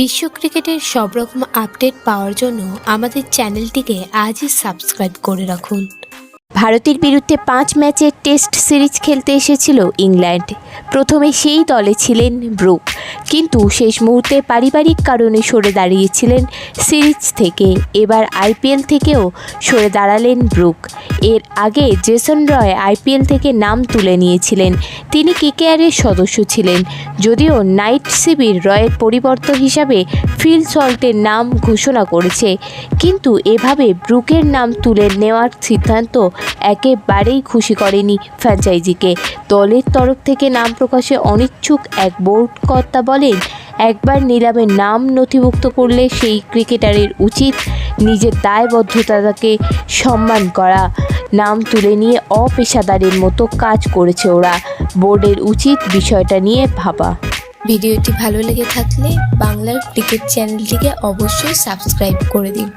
বিশ্ব ক্রিকেটের সব রকম আপডেট পাওয়ার জন্য আমাদের চ্যানেলটিকে আজই সাবস্ক্রাইব করে রাখুন। ভারতের বিরুদ্ধে পাঁচ ম্যাচের টেস্ট সিরিজ খেলতে এসেছিল ইংল্যান্ড। প্রথমে সেই দলে ছিলেন ব্রুক, কিন্তু শেষ মুহূর্তে পারিবারিক কারণে সরে দাঁড়িয়েছিলেন সিরিজ থেকে। এবার আইপিএল থেকেও সরে দাঁড়ালেন ব্রুক। এর আগে জেসন রয় আইপিএল থেকে নাম তুলে নিয়েছিলেন। তিনি কেকেআরের সদস্য ছিলেন। যদিও নাইট শিবির রয়ের পরিবর্তন হিসাবে ফিল সল্টের নাম ঘোষণা করেছে। কিন্তু এভাবে ব্রুকের নাম তুলে নেওয়ার সিদ্ধান্ত একেবারেই খুশি করেনি ফ্র্যাঞ্চাইজিকে। দলের তরফ থেকে নাম প্রকাশে অনিচ্ছুক এক বোর্ড কর্তা বলেন, একবার নিলামে নাম নথিভুক্ত করলে সেই ক্রিকেটারের উচিত নিজের দায়বদ্ধতাকে সম্মান করা। নাম তুলে নিয়ে অপেশাদারের মতো কাজ করেছে ওরা। বোর্ডের উচিত বিষয়টা নিয়ে ভাবা। ভিডিওটি ভালো লেগে থাকলে বাংলার ক্রিকেট চ্যানেলটিকে অবশ্যই সাবস্ক্রাইব করে দিন।